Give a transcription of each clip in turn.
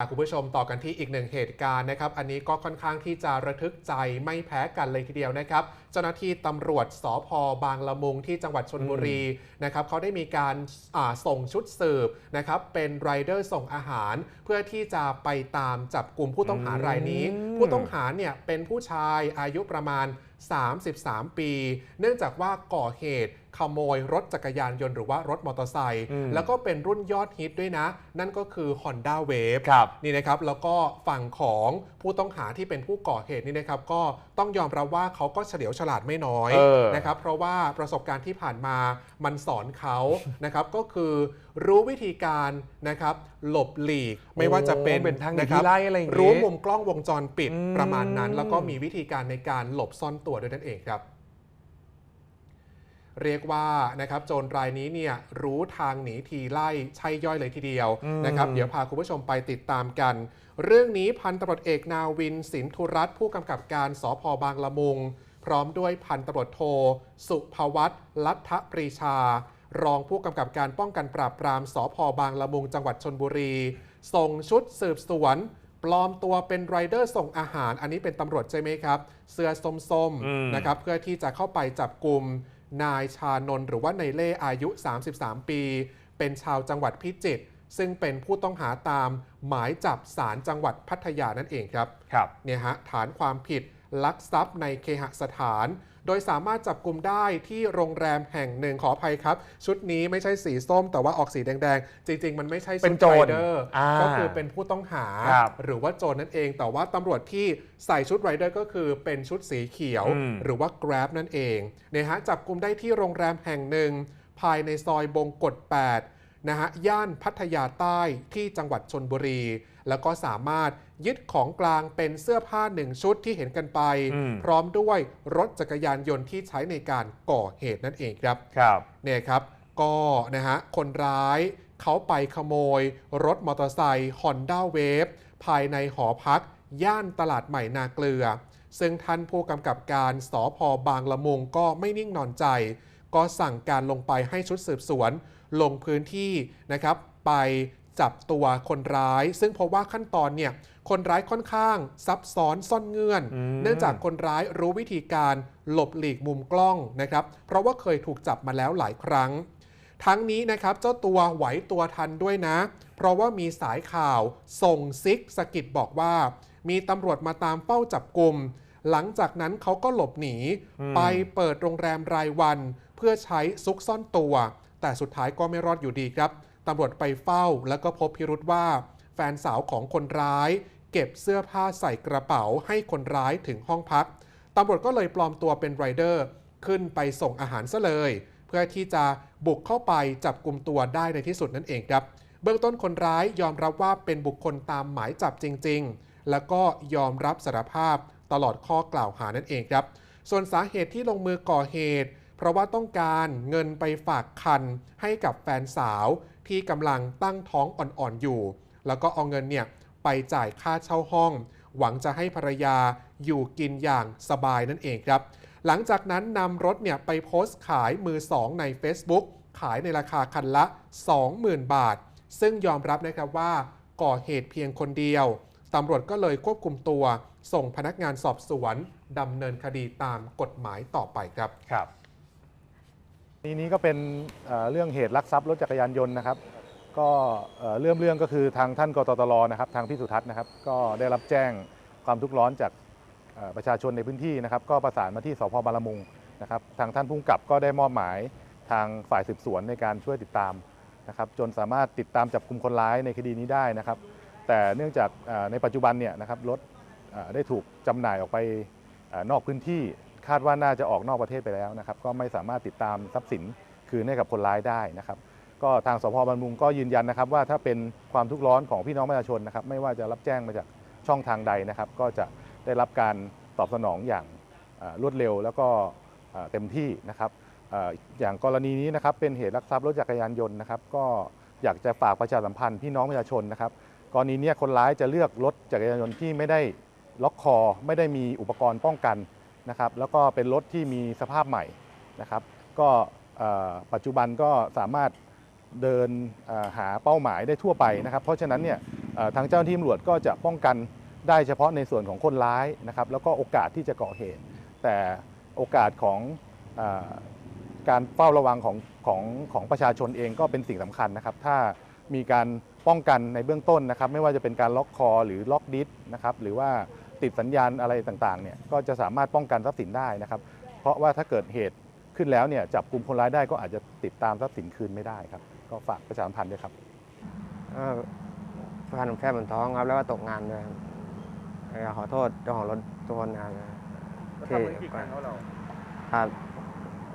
คุณผู้ชมต่อกันที่อีกหนึ่งเหตุการณ์นะครับ อันนี้ก็ค่อนข้างที่จะระทึกใจไม่แพ้กันเลยทีเดียวนะครับ เจ้าหน้าที่ตำรวจสพบางละมุงที่จังหวัดชนบุรีนะครับเขาได้มีการอ่าส่งชุดสืบนะครับเป็นไรเดอร์ส่งอาหาร เพื่อที่จะไปตามจับกลุ่มผู้ต้องหารายนี้อืมผู้ต้องหาเนี่ยเป็นผู้ชายอายุประมาณ 33 ปี เนื่องจากว่าก่อเหตุ ขโมยรถจักรยานยนต์หรือว่ารถมอเตอร์ไซค์อืมแล้วก็เป็นรุ่นยอดฮิตด้วยนะ นั่นก็คือ Honda Wave ครับนี่นะครับแล้วก็ฝั่งของผู้ต้องหาที่เป็นผู้ก่อเหตุนี่นะครับก็ต้องยอมรับว่าเขาก็เฉลียวฉลาดไม่น้อยเออนะครับเพราะว่าประสบการณ์ที่ผ่านมามันสอนเขานะครับก็คือรู้วิธีการนะครับหลบหลีกไม่ว่าจะเป็นโอ้เป็นทางหนีะครับทีไล่อะไรอย่างงี้รู้มุมกล้องวงจรปิดอืมประมาณนั้น แล้วก็มีวิธีการในการหลบซ่อนตัวด้วยนั่นเองครับ เรียกว่านะครับโจรรายนี้เนี่ยรู้ทางหนีทีไล่ใช่ย่อยเลยทีเดียวอืมนะครับเดี๋ยวพาคุณผู้ชมไปติดตามกัน เรื่องนี้พันตำรวจเอกนาวินสินธุรัตน์ผู้กำกับการสพบางละมุง พร้อมด้วยพันตำรวจโท สุภวัตลัทธปรีชา รองผู้กำกับการป้องกันปราบปรามสพบางละมุง จังหวัดชนบุรี ส่งชุดสืบสวนปลอมตัวเป็นไรเดอร์ส่งอาหาร อันนี้เป็นตำรวจใช่ไหมครับ เสื้อส้มอืมๆนะครับเพื่อที่จะเข้าไปจับกลุ่ม นายชานนท์หรือว่านายเล่อายุ 33 ปี เป็นชาวจังหวัดพิจิตรซึ่งเป็นผู้ต้องหาตามหมายจับศาลจังหวัดพัทยานั่นเองครับครับเนี่ยฮะฐานความผิดลักทรัพย์ในเคหสถาน โดยสามารถจับกลุ่มได้ที่โรงแรมแห่งหนึ่งขออภัยครับ ชุดนี้ไม่ใช่สีส้ม แต่ว่าออกสีแดงๆ จริง ๆ มันไม่ใช่เป็ชุนดโจรไรเดอร์อ่าก็คือเป็นผู้ต้องหาครับหรือว่าโจรนั่นเอง แต่ว่าตำรวจที่ใส่ชุดไรเดอร์ก็คือเป็นชุดสีเขียวอืมหรือว่า Grab นั่นเองเนี่ยฮะจับกลุ่มได้ที่โรงแรมแห่งหนึ่งภายในซอยบงกฎ8 นะฮะย่านพัทยาใต้ที่จังหวัดชนบุรี แล้วก็สามารถยึดของกลางเป็นเสื้อผ้าหนึ่งชุดที่เห็นกันไปอืมพร้อมด้วยรถจักรยานยนต์ที่ใช้ในการก่อเหตุนั่นเองครับครับเนี่ยครับก็นะฮะคนร้ายเขาไปขโมย รถมอเตอร์ไซค์ Honda Wave ภายในหอพัก ย่านตลาดใหม่นาเกลือ ซึ่งท่านผู้กำกับการสอพอบางละมุงก็ไม่นิ่งนอนใจ ก็สั่งการลงไปให้ชุดสืบสวน ลงพื้นที่นะครับ ไปจับตัวคนร้าย ซึ่งพบว่าขั้นตอนเนี่ยคนร้ายค่อนข้าง ซับซ้อนซ่อนเงื่อนอืมเนื่องจากคนร้ายรู้วิธีการหลบหลีกมุมกล้องนะครับ เพราะว่าเคยถูกจับมาแล้วหลายครั้ง ทั้งนี้นะครับเจ้าตัวไหวตัวทันด้วยนะ เพราะว่ามีสายข่าวส่งซิกสะกิดบอกว่า มีตำรวจมาตามเป้าจับกลุ่มหลังจากนั้นเขาก็หลบหนีอืมไปเปิดโรงแรมรายวัน เพื่อใช้ซุกซ่อนตัว แต่สุดท้ายก็ไม่รอดอยู่ดีครับตำรวจไปเฝ้าแล้วก็พบพิรุษว่า แฟนสาวของคนร้าย เก็บเสื้อผ้าใส่กระเป๋าให้คนร้ายถึงห้องพักตำรวจก็เลยปลอมตัวเป็นไรเดอร์ขึ้นไปส่งอาหารซะเลย เพื่อที่จะบุกเข้าไปจับกลุ่มตัวได้ในที่สุดนั่นเองครับ เบื้องต้นคนร้ายยอมรับว่าเป็นบุคคลตามหมายจับจริง ๆ แล้วก็ยอมรับสารภาพตลอดข้อกล่าวหานั่นเองครับ ส่วนสาเหตุที่ลงมือก่อเหตุ เพราะว่าต้องการเงินไปฝากคันให้กับแฟนสาวที่กำลังตั้งท้องอ่อนๆอยู่ แล้วก็เอาเงินเนี่ยไปจ่ายค่าเช่าห้อง หวังจะให้ภรรยาอยู่กินอย่างสบายนั่นเองครับ หลังจากนั้นนำรถเนี่ยไปโพสต์ขายมือสองใน Facebook ขายในราคาคันละ 20,000 บาท ซึ่งยอมรับนะครับว่าก่อเหตุเพียงคนเดียวตำรวจก็เลยควบคุมตัว ส่งพนักงานสอบสวนดำเนินคดีตามกฎหมายต่อไปครับครับ ทีนี้ก็เป็นเเรื่องเหตุลักทรัพย์รถจักรยานยนต์นะครับ ก็เรื่องเรื่องก็คือทางท่านกตตลนะครับทางพี่สุทัศน์นะครับ ก็ได้รับแจ้งความทุกข์ร้อนจากประชาชนในพื้นที่นะครับ ก็ประสานมาที่สพบางลมุงนะครับ ทางท่านผู้กำกับก็ได้มอบหมายทางฝ่ายสืบสวนในการช่วยติดตามนะครับจนสามารถติดตามจับกลุ่มคนร้ายในคดีนี้ได้นะครับ แต่เนื่องจากในปัจจุบันเนี่ยนะครับรถได้ถูกจำหน่ายออกไปนอกพื้นที่ คาดว่าน่าจะออกนอกประเทศไปแล้วนะครับ ก็ไม่สามารถติดตามทรัพย์สินคืนให้กับคนร้ายได้นะครับ ก็ทางสพบางมุงก็ยืนยันนะครับ ว่าถ้าเป็นความทุกข์ร้อนของพี่น้องประชาชนนะครับ ไม่ว่าจะรับแจ้งมาจากช่องทางใดนะครับ ก็จะได้รับการตอบสนองอย่างรวดเร็วแล้วก็เต็มที่นะครับอย่างกรณีนี้นะครับเป็นเหตุลักทรัพย์รถจักรยานยนต์นะครับ ก็อยากจะฝากประชาสัมพันธ์พี่น้องประชาชนนะครับกรณีนี้คนร้ายจะเลือกรถจักรยานยนต์ที่ไม่ได้ล็อกคอ ไม่ได้มีอุปกรณ์ป้องกัน นะครับแล้วก็เป็นรถที่มีสภาพใหม่นะครับก็ปัจจุบันก็สามารถเดินหาเป้าหมายได้ทั่วไปนะครับ เพราะฉะนั้นเนี่ยทางเจ้าหน้าที่ตำรวจก็จะป้องกันได้เฉพาะในส่วนของคนร้ายนะครับแล้วก็โอกาสที่จะก่อเหตุ แต่โอกาสของอการเฝ้าระวังของของของประชาชนเองก็เป็นสิ่งสำคัญนะครับ ถ้ามีการป้องกันในเบื้องต้นนะครับ ไม่ว่าจะเป็นการล็อกคอหรือล็อกดิสนะครับหรือว่า ติดสัญญาณอะไรต่างๆเนี่ยก็จะสามารถป้องกันทรัพย์สินได้นะครับ เพราะว่าถ้าเกิดเหตุขึ้นแล้วเนี่ยจับกลุ่มคนร้ายได้ก็อาจจะติดตามทรัพย์สินคืนไม่ได้ครับ ก็ฝากประชาสัมพันธ์ด้วยครับก็แฟนผมแค่บนท้องครับแล้วก็ตกงานด้วยครับอยากขอโทษเจ้าของรถทุกคนนะครับที่ครับ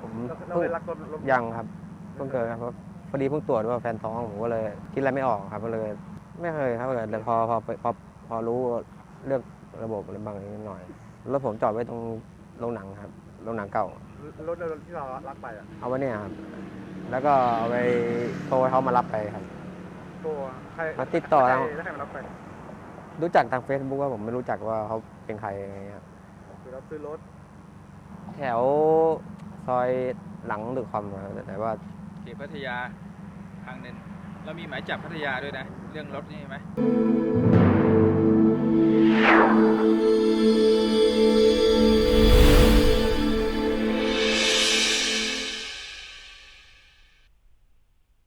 ผมเพิ่งยังครับเพิ่งเกิดครับเพราะพอดีเพิ่งตรวจว่าแฟนท้องผมก็เลยคิดอะไรไม่ออกครับก็เลย ไม่เคยครับแต่พอพอพอพอรู้เรื่อง ระบบอะไรบางนิดหน่อยรถผมจอดไว้ตรงโรงหนังครับโรงหนังเก่า รถที่เราลักไปอะเอาไว้เนี่ยครับ แล้วก็เอาไปโทรให้เขามารับไปครับ ตัวใครมาติดต่อใครเราแล้วใครมารับไปรู้จักทาง Facebook ว่าผมไม่รู้จักว่าเขาเป็นใครอะไรเงี้ยครับคือเราซื้อรถแถวซอยหลังตึกคอมครับแต่ว่าเขตพัทยาทางหนึ่งเรามีหมายจับพัทยาด้วยนะ เรื่องรถนี่ไหมม